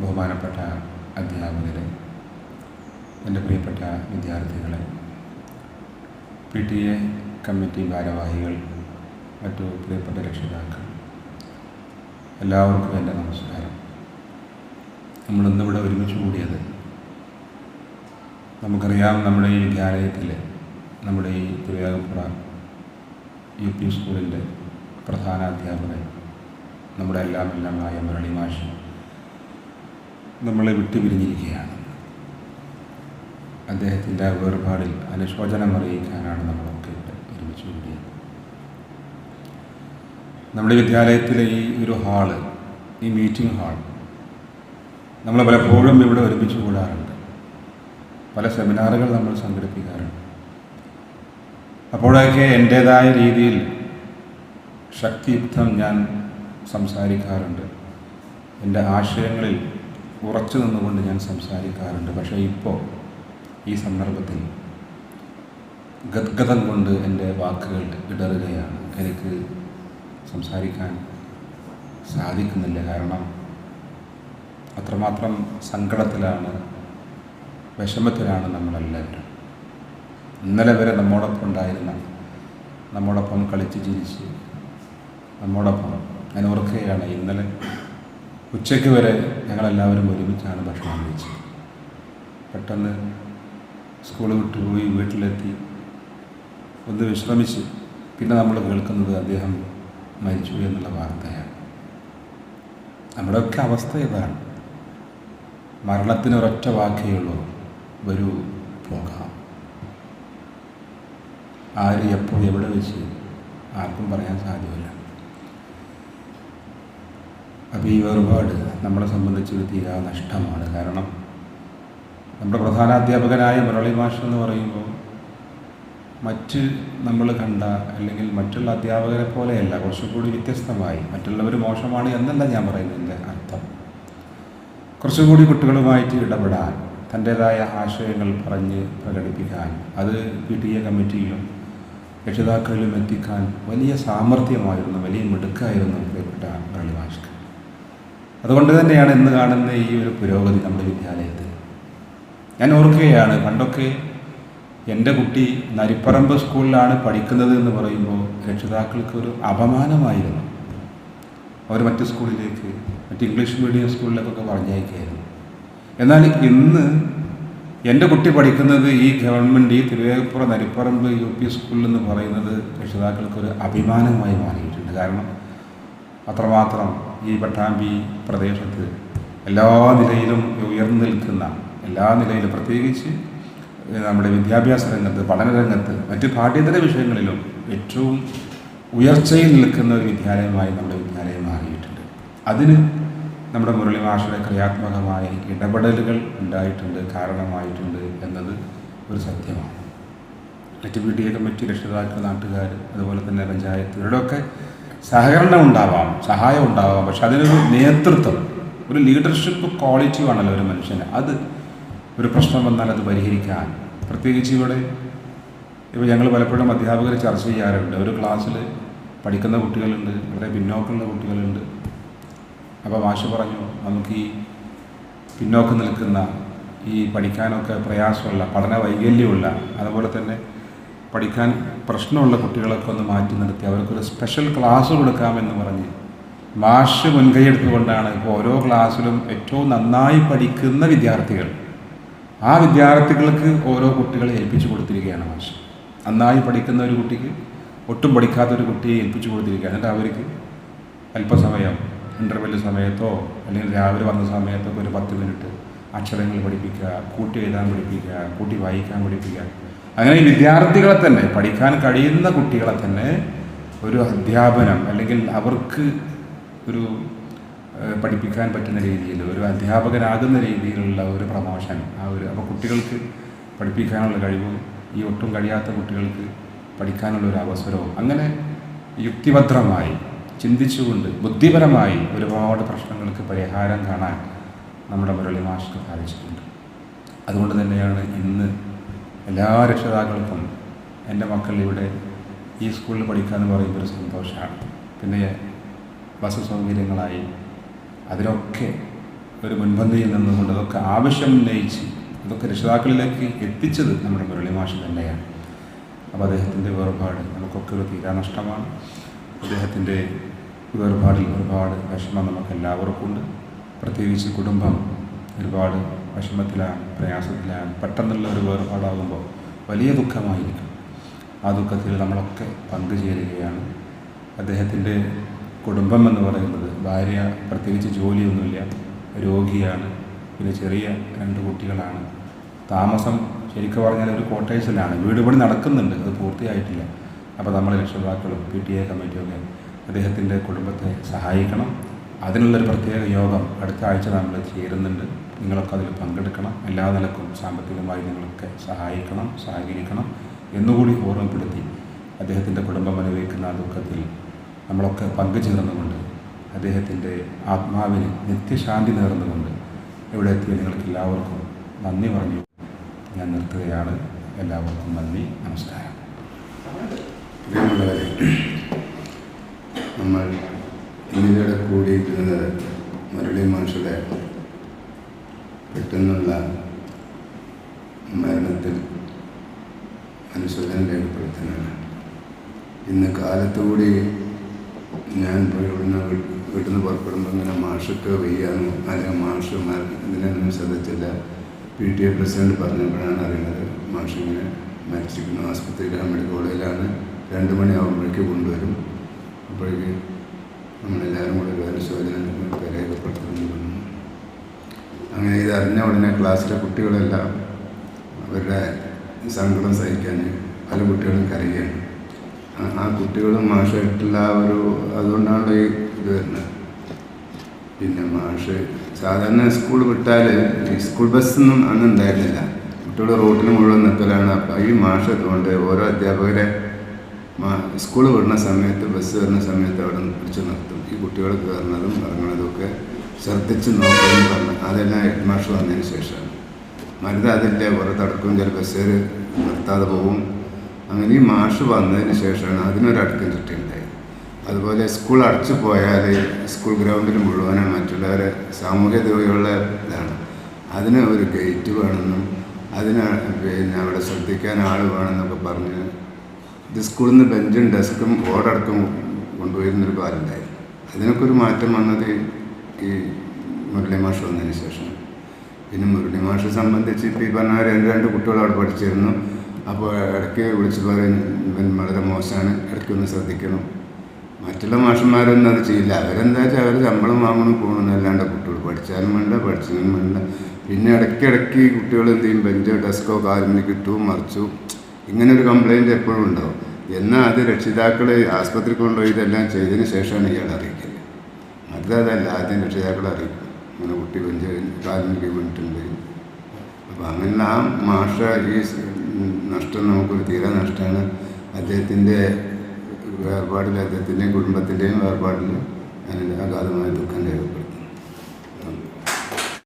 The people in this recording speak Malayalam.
ബഹുമാനപ്പെട്ട അധ്യാപകരെ എന്റെ പ്രിയപ്പെട്ട വിദ്യാർത്ഥികളെ പി ടി എ കമ്മിറ്റി ഭാരവാഹികൾ മറ്റു പ്രിയപ്പെട്ട രക്ഷിതാക്കൾ എല്ലാവർക്കും എന്റെ നമസ്കാരം. നമ്മളിന്നിവിടെ ഒരുമിച്ച് കൂടിയത് നമുക്കറിയാം നമ്മുടെ ഈ വിദ്യാലയത്തിൽ നമ്മുടെ ഈ തിരുവേഗപ്പുറ യു പി സ്കൂളിന്റെ പ്രധാന അധ്യാപകൻ നമ്മുടെ എല്ലാം എല്ലാമായ മുരളി മാഷ്. നമ്മളെ വിട്ടുപിരിഞ്ഞിരിക്കുകയാണ് അദ്ദേഹത്തിന്റെ വേർപാടിൽ അനുശോചനം അറിയിക്കാനാണ് നമ്മളൊക്കെ ഇവിടെ ഒരുമിച്ച് കൂടിയത്. നമ്മുടെ വിദ്യാലയത്തിലെ ഈ ഒരു ഹാൾ ഈ മീറ്റിംഗ് ഹാൾ നമ്മൾ പലപ്പോഴും ഇവിടെ ഒരുമിച്ച് കൂടാറുണ്ട്. പല സെമിനാറുകൾ നമ്മൾ സംഘടിപ്പിക്കാറുണ്ട്. അപ്പോഴൊക്കെ എന്റേതായ രീതിയിൽ ശക്തിയുക്തം ഞാൻ സംസാരിക്കാറുണ്ട്. എന്റെ ആശയങ്ങളിൽ ഉറച്ചു നിന്നുകൊണ്ട് ഞാൻ സംസാരിക്കാറുണ്ട്. പക്ഷേ ഇപ്പോൾ ഈ സന്ദർഭത്തിൽ ഗദ്ഗതം കൊണ്ട് എന്റെ വാക്കുകൾ ഇടറുകയാണ്. എനിക്ക് സംസാരിക്കാൻ സാധിക്കുന്നില്ല. കാരണം അത്രമാത്രം സങ്കടത്തിലാണ് വിഷമത്തിലാണ് നമ്മളെല്ലാവരും. ഇന്നലെ വരെ നമ്മോടൊപ്പം ഉണ്ടായിരുന്ന നമ്മോടൊപ്പം കളിച്ച് ചിരിച്ച് നമ്മോടൊപ്പം ഞാൻ ഓർക്കുകയാണ് ഇന്നലെ ഉച്ചയ്ക്ക് വരെ ഞങ്ങളെല്ലാവരും ഒരുമിച്ചാണ് ഭക്ഷണം കഴിച്ചത്. പെട്ടെന്ന് സ്കൂൾ വിട്ടുപോയി വീട്ടിലെത്തി. ഒന്ന് വിശ്രമിച്ച് പിന്നെ നമ്മൾ കേൾക്കുന്നത് അദ്ദേഹം മരിച്ചു എന്നുള്ള വാർത്തയാണ്. നമ്മുടെയൊക്കെ അവസ്ഥ ഇതാണ്. മരണത്തിന് ഒരൊറ്റ വാക്കേ ഉള്ളൂ വരൂ പോകാം. ആര് എപ്പോൾ എവിടെ വെച്ച് ആർക്കും പറയാൻ സാധ്യമല്ല. അപ്പോൾ ഈ വേർപാട് നമ്മളെ സംബന്ധിച്ച് ഒരു തീരാ നഷ്ടമാണ്. കാരണം നമ്മുടെ പ്രധാന അധ്യാപകനായ മുരളി മാഷ് എന്ന് പറയുമ്പോൾ മറ്റ് നമ്മൾ കണ്ട അല്ലെങ്കിൽ മറ്റുള്ള അധ്യാപകരെ പോലെയല്ല കുറച്ചുകൂടി വ്യത്യസ്തമായി. മറ്റുള്ളവർ മോശമാണ് എന്നല്ല ഞാൻ പറയുന്നതിന്റെ അർത്ഥം. കുറച്ചുകൂടി കുട്ടികളുമായിട്ട് ഇടപെടാൻ തന്റേതായ ആശയങ്ങൾ പറഞ്ഞ് പ്രകടിപ്പിക്കാൻ അത് പി ടി എ കമ്മിറ്റിയിലും രക്ഷിതാക്കളിലും എത്തിക്കാൻ വലിയ സാമർഥ്യമായിരുന്നു വലിയ മിടുക്കായിരുന്നു പ്രിയപ്പെട്ട മുരളി മാഷ്ക്ക്. അതുകൊണ്ട് തന്നെയാണ് ഇന്ന് കാണുന്ന ഈ ഒരു പുരോഗതി നമ്മുടെ വിദ്യാലയത്തിൽ. ഞാൻ ഓർക്കുകയാണ് പണ്ടൊക്കെ എന്റെ കുട്ടി നരിപ്പറമ്പ് സ്കൂളിലാണ് പഠിക്കുന്നത് എന്ന് പറയുമ്പോൾ രക്ഷിതാക്കൾക്ക് ഒരു അപമാനമായിരുന്നു. അവർ മറ്റ് സ്കൂളിലേക്ക് മറ്റ് ഇംഗ്ലീഷ് മീഡിയം സ്കൂളിലേക്കൊക്കെ പറഞ്ഞയക്കായിരുന്നു. എന്നാൽ ഇന്ന് എന്റെ കുട്ടി പഠിക്കുന്നത് ഈ ഗവൺമെന്റ് ഈ തിരുവേപ്പുറ നരിപ്പറമ്പ് യു പി സ്കൂളിൽ എന്ന് പറയുന്നത് രക്ഷിതാക്കൾക്കൊരു അഭിമാനമായി മാറിയിട്ടുണ്ട്. കാരണം അത്രമാത്രം ഈ പട്ടാമ്പി പ്രദേശത്ത് എല്ലാ നിലയിലും ഉയർന്നു നിൽക്കുന്ന എല്ലാ നിലയിലും പ്രത്യേകിച്ച് നമ്മുടെ വിദ്യാഭ്യാസ രംഗത്ത് പഠന രംഗത്ത് മറ്റ് പാഠ്യേതര വിഷയങ്ങളിലും ഏറ്റവും ഉയർച്ചയിൽ നിൽക്കുന്ന ഒരു വിദ്യാലയമായി നമ്മുടെ വിദ്യാലയം മാറിയിട്ടുണ്ട്. അതിന് നമ്മുടെ മുരളി മാഷയുടെ ക്രിയാത്മകമായ ഇടപെടലുകൾ ഉണ്ടായിട്ടുണ്ട് കാരണമായിട്ടുണ്ട് എന്നത് ഒരു സത്യമാണ്. മറ്റ് പി ടി എ കമ്മിറ്റി രക്ഷിതാക്കൾ നാട്ടുകാർ അതുപോലെ തന്നെ പഞ്ചായത്ത് ഇവരുടെയൊക്കെ സഹകരണം ഉണ്ടാവാം സഹായം ഉണ്ടാവാം പക്ഷെ അതിനൊരു നേതൃത്വം ഒരു ലീഡർഷിപ്പ് ക്വാളിറ്റി വേണമല്ലോ ഒരു മനുഷ്യന്. അത് ഒരു പ്രശ്നം വന്നാൽ അത് പരിഹരിക്കാൻ. പ്രത്യേകിച്ച് ഇവിടെ ഇപ്പോൾ ഞങ്ങൾ പലപ്പോഴും അധ്യാപകർ ചർച്ച ചെയ്യാറുണ്ട്. ഒരു ക്ലാസ്സിൽ പഠിക്കുന്ന കുട്ടികളുണ്ട് വളരെ പിന്നോക്കമുള്ള കുട്ടികളുണ്ട്. അപ്പോൾ മാഷ് പറഞ്ഞു നമുക്ക് ഈ പിന്നോക്കം നിൽക്കുന്ന ഈ പഠിക്കാനൊക്കെ പ്രയാസമുള്ള പഠന വൈകല്യമുള്ള അതുപോലെ തന്നെ പഠിക്കാൻ പ്രശ്നമുള്ള കുട്ടികളൊക്കെ ഒന്ന് മാറ്റി നിർത്തി. അവർക്കൊരു സ്പെഷ്യൽ ക്ലാസ് കൊടുക്കാമെന്ന് പറഞ്ഞ് മാഷ് മുൻകൈയെടുത്തുകൊണ്ടാണ് ഇപ്പോൾ ഓരോ ക്ലാസ്സിലും ഏറ്റവും നന്നായി പഠിക്കുന്ന വിദ്യാർത്ഥികൾ. ആ വിദ്യാർത്ഥികൾക്ക് ഓരോ കുട്ടികളെ ഏൽപ്പിച്ചു കൊടുത്തിരിക്കുകയാണ് മാഷ്. നന്നായി പഠിക്കുന്ന ഒരു കുട്ടിക്ക് ഒട്ടും പഠിക്കാത്ത ഒരു കുട്ടിയെ ഏൽപ്പിച്ചു കൊടുത്തിരിക്കുകയാണ്. എന്നിട്ട് അവർക്ക് അല്പസമയം ഇന്റർവെൽ സമയത്തോ അല്ലെങ്കിൽ രാവിലെ വന്ന സമയത്തൊക്കെ ഒരു പത്ത് മിനിറ്റ് അക്ഷരങ്ങൾ പഠിപ്പിക്കുക കൂട്ടി എഴുതാൻ പഠിപ്പിക്കുക കൂട്ടി വായിക്കാൻ പഠിപ്പിക്കുക. അങ്ങനെ വിദ്യാർത്ഥികളെ തന്നെ പഠിക്കാൻ കഴിയുന്ന കുട്ടികളെ തന്നെ ഒരു അധ്യാപനം അല്ലെങ്കിൽ അവർക്ക് ഒരു പഠിപ്പിക്കാൻ പറ്റുന്ന രീതിയിൽ ഒരു അധ്യാപകനാകുന്ന രീതിയിലുള്ള ഒരു പ്രമോഷൻ ആ ഒരു അപ്പോൾ കുട്ടികൾക്ക് പഠിപ്പിക്കാനുള്ള കഴിവും ഈ ഒട്ടും കഴിയാത്ത കുട്ടികൾക്ക് പഠിക്കാനുള്ള ഒരു അവസരവും അങ്ങനെ യുക്തിഭദ്രമായി ചിന്തിച്ചുകൊണ്ട് ബുദ്ധിപരമായി ഒരുപാട് പ്രശ്നങ്ങൾക്ക് പരിഹാരം കാണാൻ നമ്മുടെ മുരളി മാഷ്ക്ക് സാധിച്ചിട്ടുണ്ട്. അതുകൊണ്ട് തന്നെയാണ് ഇന്ന് എല്ലാ രക്ഷിതാക്കൾക്കും എന്റെ മക്കൾ ഇവിടെ ഈ സ്കൂളിൽ പഠിക്കാമെന്ന് പറയുമ്പോൾ ഒരു സന്തോഷമാണ്. പിന്നെ ബസ് സൗകര്യങ്ങളായി അതിനൊക്കെ ഒരു മുൻപന്തിയിൽ നിന്നുകൊണ്ട് അതൊക്കെ ആവശ്യം ഉന്നയിച്ച് അതൊക്കെ രക്ഷിതാക്കളിലേക്ക് എത്തിച്ചത് നമ്മുടെ മുരളി മാഷ് തന്നെയാണ്. അപ്പോൾ അദ്ദേഹത്തിന്റെ വേർപാട് നമുക്കൊക്കെ ഒരു തീരാനഷ്ടമാണ് അദ്ദേഹത്തിന്റെ വേർപാടിൽ ഒരുപാട് വിഷമം നമുക്ക് എല്ലാവർക്കും ഉണ്ട് പ്രത്യേകിച്ച് കുടുംബം ഒരുപാട് വിഷമത്തിലാണ് പ്രയാസത്തിലാണ് പെട്ടെന്നുള്ള ഒരു വേർപാടാകുമ്പോൾ വലിയ ദുഃഖമായിരിക്കും. ആ ദുഃഖത്തിൽ നമ്മളൊക്കെ പങ്കുചേരുകയാണ്. അദ്ദേഹത്തിന്റെ കുടുംബം എന്ന് പറയുന്നത് ഭാര്യ പ്രത്യേകിച്ച് ജോലിയൊന്നുമില്ല രോഗിയാണ് പിന്നെ ചെറിയ രണ്ട് കുട്ടികളാണ്. താമസം ശരിക്കും പറഞ്ഞാൽ ഒരു കോട്ടേഴ്സിലാണ് വീട് പണി നടക്കുന്നുണ്ട് അത് പൂർത്തിയായിട്ടില്ല. അപ്പോൾ നമ്മൾ രക്ഷിതാക്കളും പി ടി എ കമ്മിറ്റിയൊക്കെ അദ്ദേഹത്തിന്റെ കുടുംബത്തെ സഹായിക്കണം. അതിനുള്ളൊരു പ്രത്യേക യോഗം അടുത്ത ആഴ്ച നമ്മൾ ചേരുന്നുണ്ട്. നിങ്ങളൊക്കെ അതിൽ പങ്കെടുക്കണം. എല്ലാ നിലക്കും സാമ്പത്തികമായി നിങ്ങളൊക്കെ സഹായിക്കണം സഹകരിക്കണം എന്നുകൂടി ഓർമ്മപ്പെടുത്തി അദ്ദേഹത്തിന്റെ കുടുംബം അനുഭവിക്കുന്ന ദുഃഖത്തിൽ നമ്മളൊക്കെ പങ്കുചേർന്നുകൊണ്ട് അദ്ദേഹത്തിന്റെ ആത്മാവിന് നിത്യശാന്തി നേർന്നുകൊണ്ട് ഇവിടെ എത്തിയ നിങ്ങൾക്ക് എല്ലാവർക്കും നന്ദി പറഞ്ഞു ഞാൻ നിർത്തുകയാണ്. എല്ലാവർക്കും നന്ദി നമസ്കാരം പ്രിയമുള്ളവരെ നമ്മൾ ഇന്നിവിടെ കൂടിയിരിക്കുന്നത് മുരളി മാഷയുടെ പെട്ടെന്നുള്ള മരണത്തിൽ അനുശോചനം രേഖപ്പെടുത്തുന്നതാണ്. ഇന്ന് കാലത്തുകൂടി ഞാൻ പോയി ഇവിടുന്ന് വീട്ടിൽ നിന്ന് പുറപ്പെടുമ്പോൾ ഇങ്ങനെ മാഷൊക്കെ വയ്യാന്ന് അല്ലെങ്കിൽ മാഷ് ഇതിനൊന്നും ശ്രദ്ധിച്ചില്ല. പി ടി എ പ്രസിഡന്റ് പറഞ്ഞപ്പോഴാണ് അറിയുന്നത് മാഷ് ഇങ്ങനെ മരിച്ചിരിക്കുന്നു. ആസ്പത്രിയിലാണ് മെഡിക്കൽ കോളേജിലാണ്. രണ്ട് മണിയാകുമ്പോഴേക്ക് കൊണ്ടുവരും. അപ്പോഴേക്ക് നമ്മളെല്ലാവരും കൂടി ഒരു അനുശോചനം രേഖപ്പെടുത്തുന്നു അങ്ങനെ ഇത് അറിഞ്ഞ ഉടനെ ക്ലാസ്സിലെ കുട്ടികളെല്ലാം അവരുടെ സങ്കടം സഹിക്കാൻ പല കുട്ടികളും കരയുകയാണ്. ആ- കുട്ടികളും മാഷായിട്ടുള്ള ഒരു അതുകൊണ്ടാണല്ലോ ഈ ഇത് വരുന്നത്. പിന്നെ മാഷ് സാധാരണ സ്കൂൾ വിട്ടാൽ ഈ സ്കൂൾ ബസ്സൊന്നും അന്ന് ഉണ്ടായിരുന്നില്ല. കുട്ടികൾ റോട്ടിൽ മുഴുവൻ നിൽക്കലാണ് അപ്പം ഈ മാഷ് എത്തുകൊണ്ട് ഓരോ അധ്യാപകരെ സ്കൂൾ വിടുന്ന സമയത്ത് ബസ് വരുന്ന സമയത്ത് അവിടെ പിടിച്ച് നിർത്തും. ഈ കുട്ടികൾ കയറുന്നതും ഇറങ്ങുന്നതും ഒക്കെ ശ്രദ്ധിച്ച് നോക്കുമെന്ന് പറഞ്ഞു അതെല്ലാം ഹെഡ് മാഷ് വന്നതിന് ശേഷമാണ് മരുന്ന് ഓരോ തടക്കവും ചില ബസ്സുകാർ നിർത്താതെ പോകും. അങ്ങനെ ഈ മാഷ് വന്നതിന് ശേഷമാണ് അതിനൊരു അടുക്കം ചുറ്റിയുണ്ടായത് അതുപോലെ സ്കൂൾ അടച്ചു പോയാൽ സ്കൂൾ ഗ്രൗണ്ടിൽ മുഴുവനും മറ്റുള്ളവരെ സാമൂഹ്യ ദ്രോഹികളുടെ ഇതാണ്. അതിന് ഒരു ഗേറ്റ് വേണമെന്നും അതിന് പിന്നെ അവിടെ ശ്രദ്ധിക്കാൻ ആൾ വേണമെന്നൊക്കെ പറഞ്ഞ് ഇത് സ്കൂളിൽ നിന്ന് ബെഞ്ചും ഡെസ്കും ബോർഡടക്കം കൊണ്ടുപോയിരുന്നൊരു കാലുണ്ടായി അതിനൊക്കെ ഒരു മാറ്റം വന്നത് ഈ മുരളി മാഷ് വന്നതിന് ശേഷം. പിന്നെ മുരളി മാഷെ സംബന്ധിച്ച് ഇപ്പോൾ ഈ പറഞ്ഞ രണ്ട് രണ്ട് കുട്ടികൾ അവിടെ പഠിച്ചിരുന്നു. അപ്പോൾ ഇടയ്ക്ക് വിളിച്ച് പറയും വളരെ മോശമാണ് ഇടയ്ക്ക് ഒന്ന് ശ്രദ്ധിക്കണം. മറ്റുള്ള മാഷന്മാരൊന്നും അത് ചെയ്യില്ല. അവരെന്താ വെച്ചാൽ അവർ ശമ്പളം വാങ്ങണം പോകണമെന്നല്ലാണ്ട് കുട്ടികൾ പഠിച്ചാലും വേണ്ട പഠിച്ചാലും വേണ്ട. പിന്നെ ഇടയ്ക്കിടയ്ക്ക് കുട്ടികൾ എന്ത് ചെയ്യും? ബെഞ്ചോ ഡെസ്കോ കാലിന് കിട്ടും മറിച്ചു. ഇങ്ങനെ ഒരു കംപ്ലയിന്റ് എപ്പോഴും ഉണ്ടാവും. എന്നാൽ അത് രക്ഷിതാക്കൾ ആസ്പത്രിക്ക് കൊണ്ടുപോയി ഇതെല്ലാം ചെയ്തതിന് ശേഷമാണ് ഇയാൾ അറിയിക്കൽ മറ്റതല്ല ആദ്യം രക്ഷിതാക്കളെ അറിയിക്കും അങ്ങനെ കുട്ടി കൊഞ്ച് കാലിന് വീണിട്ടുണ്ട്. അപ്പോൾ അങ്ങനെ ആ മാഷ ഈ നഷ്ടം നമുക്കൊരു തീരെ നഷ്ടമാണ്. അദ്ദേഹത്തിന്റെ വേർപാടിൽ അദ്ദേഹത്തിന്റെയും കുടുംബത്തിന്റെയും വേർപാടിൽ ഞാൻ അഗാധമായ ദുഃഖം രേഖപ്പെടുത്തുന്നു.